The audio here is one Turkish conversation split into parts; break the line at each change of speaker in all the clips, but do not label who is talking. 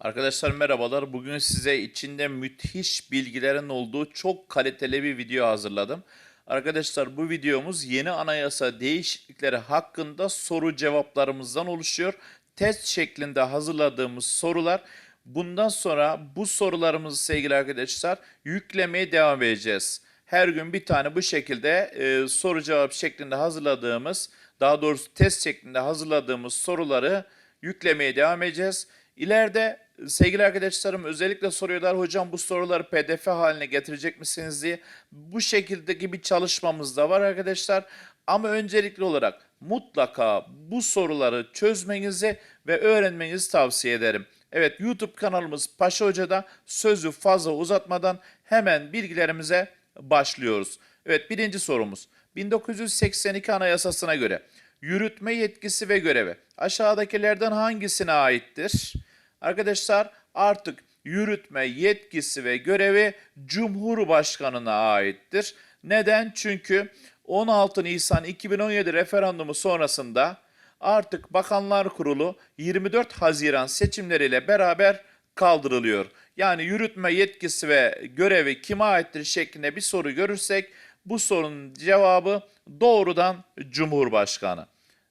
Arkadaşlar merhabalar. Bugün size içinde müthiş bilgilerin olduğu çok kaliteli bir video hazırladım. Arkadaşlar bu videomuz yeni anayasa değişiklikleri hakkında soru cevaplarımızdan oluşuyor. Test şeklinde hazırladığımız sorular. Bundan sonra bu sorularımızı sevgili arkadaşlar yüklemeye devam edeceğiz. Her gün bir tane bu şekilde e, soru cevap şeklinde hazırladığımız, daha doğrusu test şeklinde hazırladığımız soruları yüklemeye devam edeceğiz. İleride sevgili arkadaşlarım özellikle soruyorlar hocam bu soruları pdf haline getirecek misiniz diye. Bu şekildeki bir çalışmamız da var arkadaşlar. Ama öncelikli olarak mutlaka bu soruları çözmenizi ve öğrenmenizi tavsiye ederim. Evet YouTube kanalımız Paşa Hoca'da sözü fazla uzatmadan hemen bilgilerimize başlıyoruz. Evet birinci sorumuz. 1982 Anayasası'na göre yürütme yetkisi ve görevi aşağıdakilerden hangisine aittir? Arkadaşlar artık yürütme yetkisi ve görevi Cumhurbaşkanına aittir. Neden? Çünkü 16 Nisan 2017 referandumu sonrasında artık Bakanlar Kurulu 24 Haziran seçimleriyle beraber kaldırılıyor. Yani yürütme yetkisi ve görevi kime aittir şeklinde bir soru görürsek bu sorunun cevabı doğrudan Cumhurbaşkanı.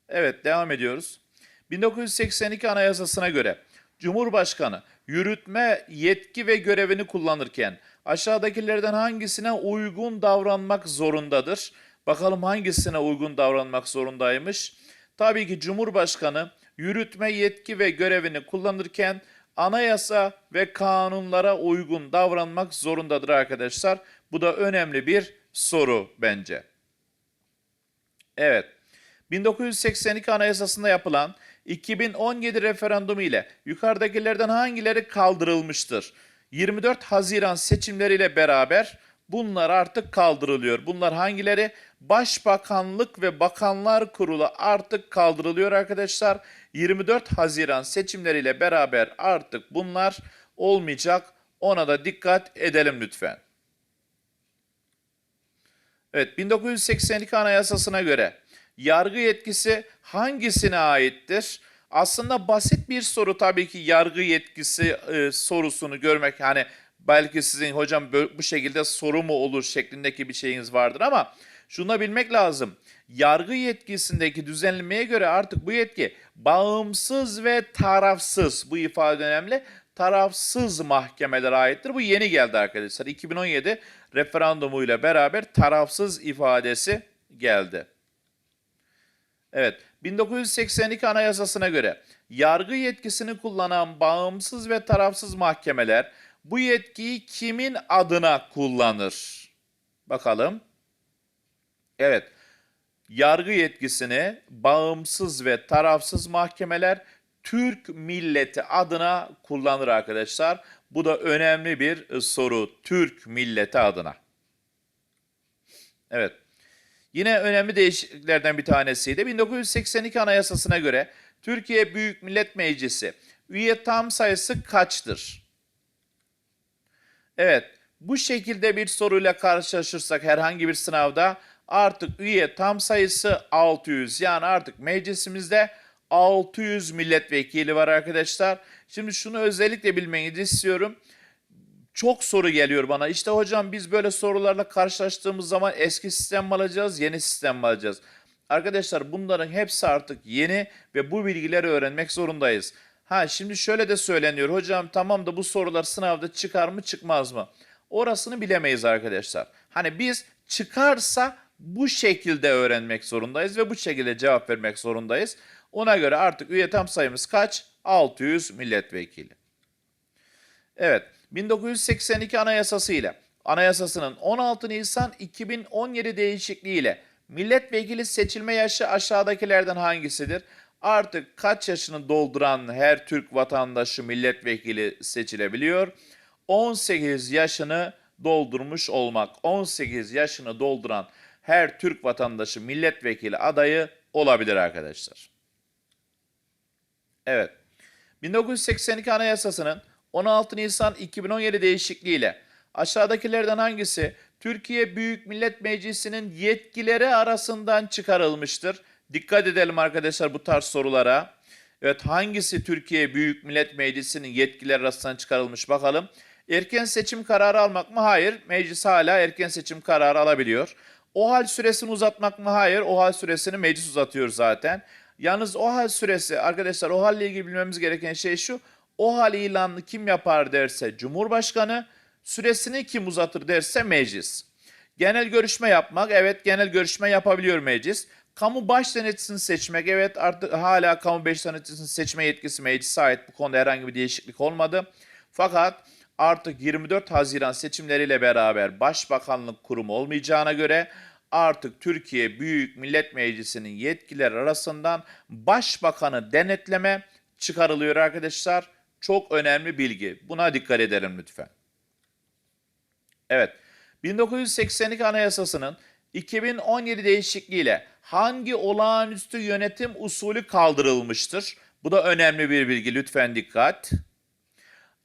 Evet devam ediyoruz. 1982 Anayasası'na göre Cumhurbaşkanı yürütme yetki ve görevini kullanırken aşağıdakilerden hangisine uygun davranmak zorundadır? Bakalım hangisine uygun davranmak zorundaymış? Tabii ki Cumhurbaşkanı yürütme yetki ve görevini kullanırken anayasa ve kanunlara uygun davranmak zorundadır arkadaşlar. Bu da önemli bir soru bence. Evet. 1982 Anayasası'nda yapılan 2017 referandumu ile yukarıdakilerden hangileri kaldırılmıştır? 24 Haziran seçimleriyle beraber bunlar artık kaldırılıyor. Bunlar hangileri? Başbakanlık ve Bakanlar Kurulu artık kaldırılıyor arkadaşlar. 24 Haziran seçimleriyle beraber artık bunlar olmayacak. Ona da dikkat edelim lütfen. Evet 1982 Anayasası'na göre yargı yetkisi hangisine aittir? Aslında basit bir soru tabii ki yargı yetkisi e, sorusunu görmek hani belki sizin hocam bu şekilde soru mu olur şeklindeki bir şeyiniz vardır ama şunu da bilmek lazım. Yargı yetkisindeki düzenlemeye göre artık bu yetki bağımsız ve tarafsız bu ifade önemli. Tarafsız mahkemelere aittir. Bu yeni geldi arkadaşlar. 2017 referandumuyla beraber tarafsız ifadesi geldi. Evet, 1982 Anayasası'na göre yargı yetkisini kullanan bağımsız ve tarafsız mahkemeler bu yetkiyi kimin adına kullanır? Bakalım. Evet, yargı yetkisini bağımsız ve tarafsız mahkemeler Türk milleti adına kullanır arkadaşlar. Bu da önemli bir soru. Türk milleti adına. Evet. Yine önemli değişikliklerden bir tanesiydi. 1982 Anayasası'na göre Türkiye Büyük Millet Meclisi üye tam sayısı kaçtır? Evet, bu şekilde bir soruyla karşılaşırsak herhangi bir sınavda artık üye tam sayısı 600. Yani artık meclisimizde 600 milletvekili var arkadaşlar. Şimdi şunu özellikle bilmenizi istiyorum çok soru geliyor bana. İşte hocam biz böyle sorularla karşılaştığımız zaman eski sistem mi alacağız, yeni sistem mi alacağız? Arkadaşlar bunların hepsi artık yeni ve bu bilgileri öğrenmek zorundayız. Ha şimdi şöyle de söyleniyor. Hocam tamam da bu sorular sınavda çıkar mı çıkmaz mı? Orasını bilemeyiz arkadaşlar. Hani biz çıkarsa bu şekilde öğrenmek zorundayız ve bu şekilde cevap vermek zorundayız. Ona göre artık üye tam sayımız kaç? 600 milletvekili. Evet, 1982 Anayasası ile Anayasasının 16 Nisan 2017 değişikliği ile milletvekili seçilme yaşı aşağıdakilerden hangisidir? Artık kaç yaşını dolduran her Türk vatandaşı milletvekili seçilebiliyor? 18 yaşını doldurmuş olmak. 18 yaşını dolduran her Türk vatandaşı milletvekili adayı olabilir arkadaşlar. Evet. 1982 Anayasası'nın 16 Nisan 2017 değişikliğiyle aşağıdakilerden hangisi Türkiye Büyük Millet Meclisi'nin yetkileri arasından çıkarılmıştır? Dikkat edelim arkadaşlar bu tarz sorulara. Evet hangisi Türkiye Büyük Millet Meclisi'nin yetkileri arasından çıkarılmış bakalım. Erken seçim kararı almak mı? Hayır. Meclis hala erken seçim kararı alabiliyor. O hal süresini uzatmak mı? Hayır. O hal süresini meclis uzatıyor zaten. Yalnız o hal süresi arkadaşlar o halle ilgili bilmemiz gereken şey şu. O hal ilanını kim yapar derse Cumhurbaşkanı, süresini kim uzatır derse meclis. Genel görüşme yapmak, evet genel görüşme yapabiliyor meclis. Kamu baş denetçisini seçmek, evet artık hala kamu baş denetçisini seçme yetkisi meclise ait. Bu konuda herhangi bir değişiklik olmadı. Fakat artık 24 Haziran seçimleriyle beraber başbakanlık kurumu olmayacağına göre artık Türkiye Büyük Millet Meclisi'nin yetkileri arasından başbakanı denetleme çıkarılıyor arkadaşlar. Çok önemli bilgi. Buna dikkat edelim lütfen. Evet. 1982 Anayasası'nın 2017 değişikliğiyle hangi olağanüstü yönetim usulü kaldırılmıştır? Bu da önemli bir bilgi. Lütfen dikkat.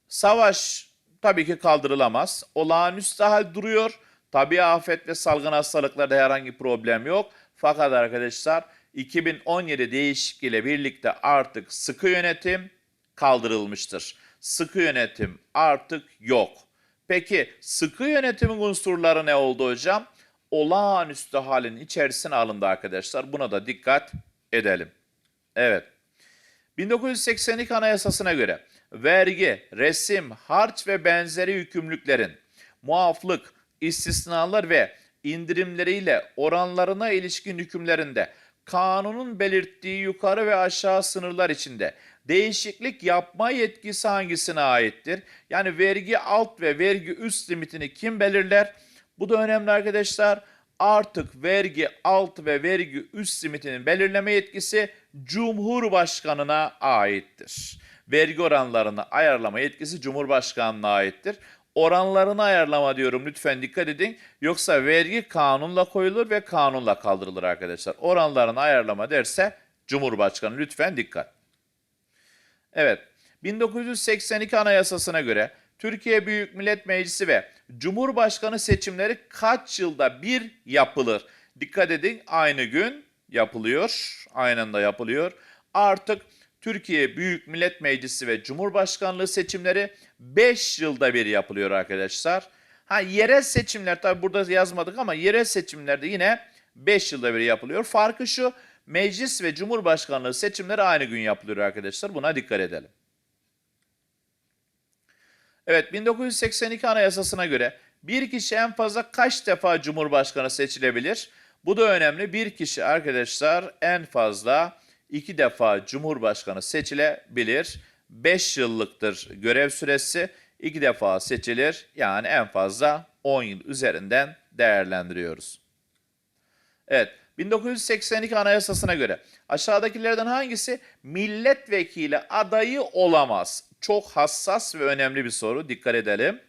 Savaş tabii ki kaldırılamaz. Olağanüstü hal duruyor. Tabii afet ve salgın hastalıklarda herhangi problem yok. Fakat arkadaşlar 2017 değişikliğiyle birlikte artık sıkı yönetim kaldırılmıştır. Sıkı yönetim artık yok. Peki sıkı yönetimin unsurları ne oldu hocam? Olağanüstü halin içerisine alındı arkadaşlar. Buna da dikkat edelim. Evet. 1982 Anayasası'na göre vergi, resim, harç ve benzeri yükümlülüklerin muaflık, istisnalar ve indirimleriyle oranlarına ilişkin hükümlerinde kanunun belirttiği yukarı ve aşağı sınırlar içinde değişiklik yapma yetkisi hangisine aittir? Yani vergi alt ve vergi üst limitini kim belirler? Bu da önemli arkadaşlar. Artık vergi alt ve vergi üst limitinin belirleme yetkisi Cumhurbaşkanına aittir. Vergi oranlarını ayarlama yetkisi Cumhurbaşkanına aittir. Oranlarını ayarlama diyorum lütfen dikkat edin. Yoksa vergi kanunla koyulur ve kanunla kaldırılır arkadaşlar. Oranlarını ayarlama derse Cumhurbaşkanı lütfen dikkat. Evet, 1982 Anayasası'na göre Türkiye Büyük Millet Meclisi ve Cumhurbaşkanı seçimleri kaç yılda bir yapılır? Dikkat edin aynı gün yapılıyor, aynı anda yapılıyor. Artık Türkiye Büyük Millet Meclisi ve Cumhurbaşkanlığı seçimleri 5 yılda bir yapılıyor arkadaşlar. Ha yerel seçimler tabi burada yazmadık ama yerel seçimlerde yine 5 yılda bir yapılıyor. Farkı şu meclis ve cumhurbaşkanlığı seçimleri aynı gün yapılıyor arkadaşlar. Buna dikkat edelim. Evet 1982 Anayasası'na göre bir kişi en fazla kaç defa cumhurbaşkanı seçilebilir? Bu da önemli. Bir kişi arkadaşlar en fazla iki defa cumhurbaşkanı seçilebilir. 5 yıllıktır görev süresi. iki defa seçilir. Yani en fazla 10 yıl üzerinden değerlendiriyoruz. Evet, 1982 Anayasası'na göre aşağıdakilerden hangisi milletvekili adayı olamaz? Çok hassas ve önemli bir soru. Dikkat edelim.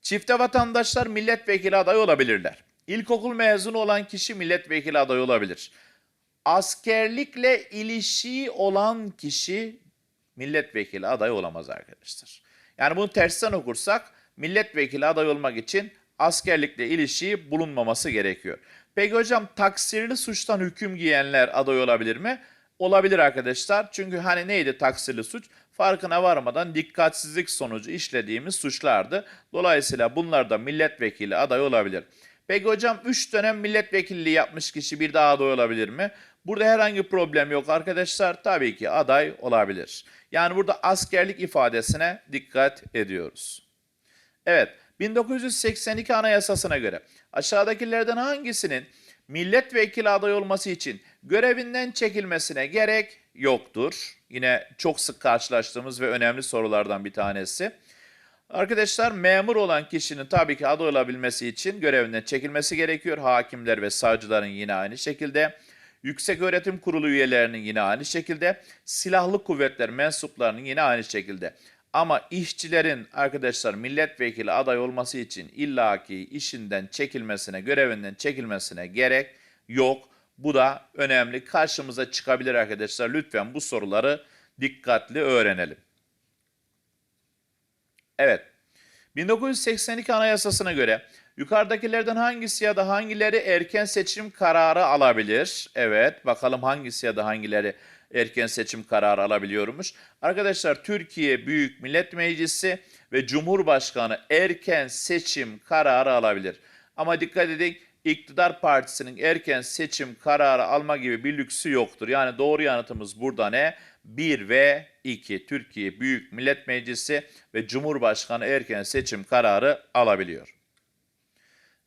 Çifte vatandaşlar milletvekili adayı olabilirler. İlkokul mezunu olan kişi milletvekili adayı olabilir. Askerlikle ilişiği olan kişi milletvekili adayı olamaz arkadaşlar. Yani bunu tersten okursak milletvekili aday olmak için askerlikle ilişiği bulunmaması gerekiyor. Peki hocam taksirli suçtan hüküm giyenler aday olabilir mi? Olabilir arkadaşlar. Çünkü hani neydi taksirli suç? Farkına varmadan dikkatsizlik sonucu işlediğimiz suçlardı. Dolayısıyla bunlar da milletvekili aday olabilir. Peki hocam 3 dönem milletvekilliği yapmış kişi bir daha aday olabilir mi? Burada herhangi problem yok arkadaşlar. Tabii ki aday olabilir. Yani burada askerlik ifadesine dikkat ediyoruz. Evet, 1982 Anayasası'na göre aşağıdakilerden hangisinin milletvekili aday olması için görevinden çekilmesine gerek yoktur? Yine çok sık karşılaştığımız ve önemli sorulardan bir tanesi. Arkadaşlar memur olan kişinin tabii ki aday olabilmesi için görevinden çekilmesi gerekiyor. Hakimler ve savcıların yine aynı şekilde. Yüksek Öğretim Kurulu üyelerinin yine aynı şekilde. Silahlı kuvvetler mensuplarının yine aynı şekilde. Ama işçilerin arkadaşlar milletvekili aday olması için illaki işinden çekilmesine, görevinden çekilmesine gerek yok. Bu da önemli. Karşımıza çıkabilir arkadaşlar. Lütfen bu soruları dikkatli öğrenelim. Evet. 1982 Anayasası'na göre yukarıdakilerden hangisi ya da hangileri erken seçim kararı alabilir? Evet, bakalım hangisi ya da hangileri erken seçim kararı alabiliyormuş. Arkadaşlar Türkiye Büyük Millet Meclisi ve Cumhurbaşkanı erken seçim kararı alabilir. Ama dikkat edin iktidar partisinin erken seçim kararı alma gibi bir lüksü yoktur. Yani doğru yanıtımız burada ne? 1 ve 2 Türkiye Büyük Millet Meclisi ve Cumhurbaşkanı erken seçim kararı alabiliyor.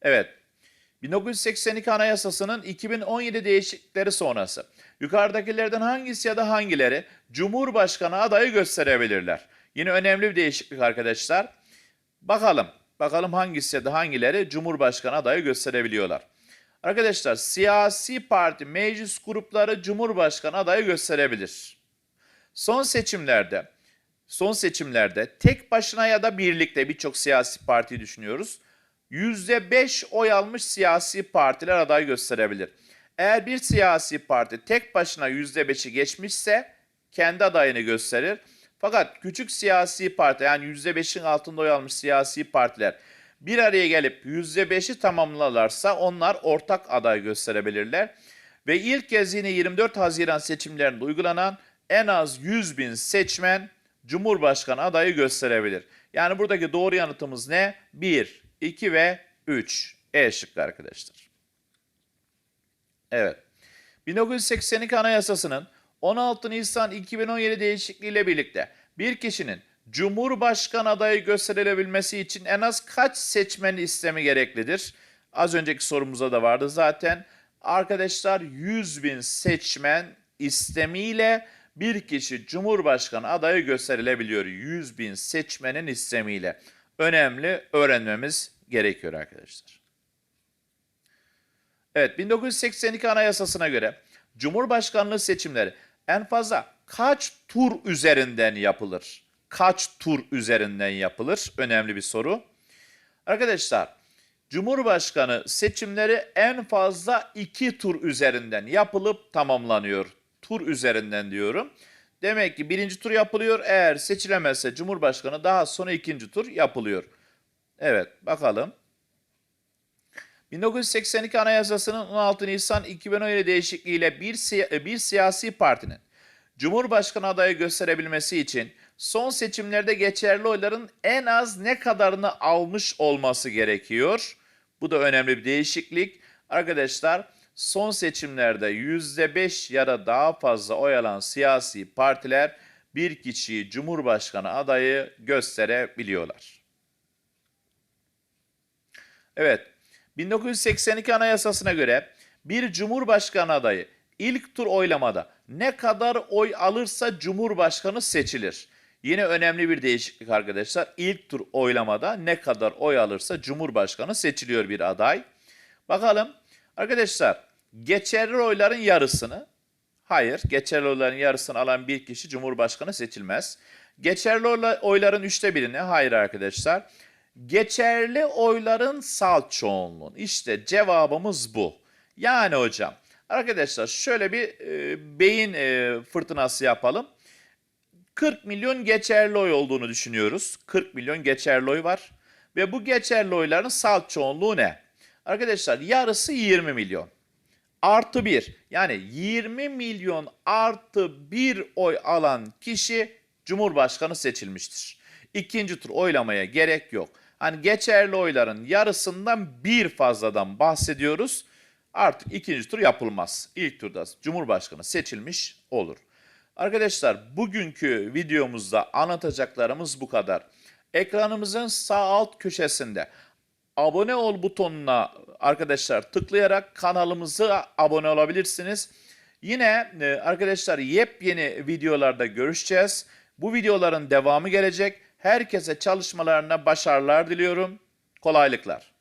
Evet. 1982 Anayasası'nın 2017 değişiklikleri sonrası yukarıdakilerden hangisi ya da hangileri Cumhurbaşkanı adayı gösterebilirler? Yine önemli bir değişiklik arkadaşlar. Bakalım. Bakalım hangisi ya da hangileri Cumhurbaşkanı adayı gösterebiliyorlar. Arkadaşlar siyasi parti meclis grupları Cumhurbaşkanı adayı gösterebilir. Son seçimlerde son seçimlerde tek başına ya da birlikte birçok siyasi parti düşünüyoruz. %5 oy almış siyasi partiler aday gösterebilir. Eğer bir siyasi parti tek başına %5'i geçmişse kendi adayını gösterir. Fakat küçük siyasi parti yani %5'in altında oy almış siyasi partiler bir araya gelip %5'i tamamlarlarsa onlar ortak aday gösterebilirler. Ve ilk kez yine 24 Haziran seçimlerinde uygulanan en az 100 bin seçmen Cumhurbaşkanı adayı gösterebilir. Yani buradaki doğru yanıtımız ne? 1, 2 ve 3. E şıkkı arkadaşlar. Evet. 1982 Anayasası'nın 16 Nisan 2017 değişikliğiyle birlikte bir kişinin Cumhurbaşkanı adayı gösterilebilmesi için en az kaç seçmen istemi gereklidir? Az önceki sorumuza da vardı zaten. Arkadaşlar 100 bin seçmen istemiyle bir kişi Cumhurbaşkanı adayı gösterilebiliyor. 100 bin seçmenin istemiyle. Önemli öğrenmemiz gerekiyor arkadaşlar. Evet 1982 Anayasası'na göre Cumhurbaşkanlığı seçimleri en fazla kaç tur üzerinden yapılır? Kaç tur üzerinden yapılır? Önemli bir soru. Arkadaşlar Cumhurbaşkanı seçimleri en fazla iki tur üzerinden yapılıp tamamlanıyor. Tur üzerinden diyorum. Demek ki birinci tur yapılıyor. Eğer seçilemezse Cumhurbaşkanı daha sonra ikinci tur yapılıyor. Evet bakalım. 1982 Anayasası'nın 16 Nisan 2017 değişikliğiyle bir, siya- bir siyasi partinin Cumhurbaşkanı adayı gösterebilmesi için son seçimlerde geçerli oyların en az ne kadarını almış olması gerekiyor. Bu da önemli bir değişiklik. Arkadaşlar son seçimlerde %5 ya da daha fazla oy alan siyasi partiler bir kişiyi Cumhurbaşkanı adayı gösterebiliyorlar. Evet, 1982 Anayasası'na göre bir Cumhurbaşkanı adayı ilk tur oylamada ne kadar oy alırsa Cumhurbaşkanı seçilir. Yine önemli bir değişiklik arkadaşlar. İlk tur oylamada ne kadar oy alırsa Cumhurbaşkanı seçiliyor bir aday. Bakalım arkadaşlar geçerli oyların yarısını hayır geçerli oyların yarısını alan bir kişi Cumhurbaşkanı seçilmez. Geçerli oyla- oyların üçte birini hayır arkadaşlar. Geçerli oyların salt çoğunluğun. İşte cevabımız bu. Yani hocam arkadaşlar şöyle bir e, beyin e, fırtınası yapalım. 40 milyon geçerli oy olduğunu düşünüyoruz. 40 milyon geçerli oy var. Ve bu geçerli oyların salt çoğunluğu ne? Arkadaşlar yarısı 20 milyon. Artı 1 yani 20 milyon artı 1 oy alan kişi Cumhurbaşkanı seçilmiştir. İkinci tur oylamaya gerek yok. Hani geçerli oyların yarısından bir fazladan bahsediyoruz. Artık ikinci tur yapılmaz. İlk turda Cumhurbaşkanı seçilmiş olur. Arkadaşlar bugünkü videomuzda anlatacaklarımız bu kadar. Ekranımızın sağ alt köşesinde abone ol butonuna arkadaşlar tıklayarak kanalımıza abone olabilirsiniz. Yine e, arkadaşlar yepyeni videolarda görüşeceğiz. Bu videoların devamı gelecek. Herkese çalışmalarına başarılar diliyorum. Kolaylıklar.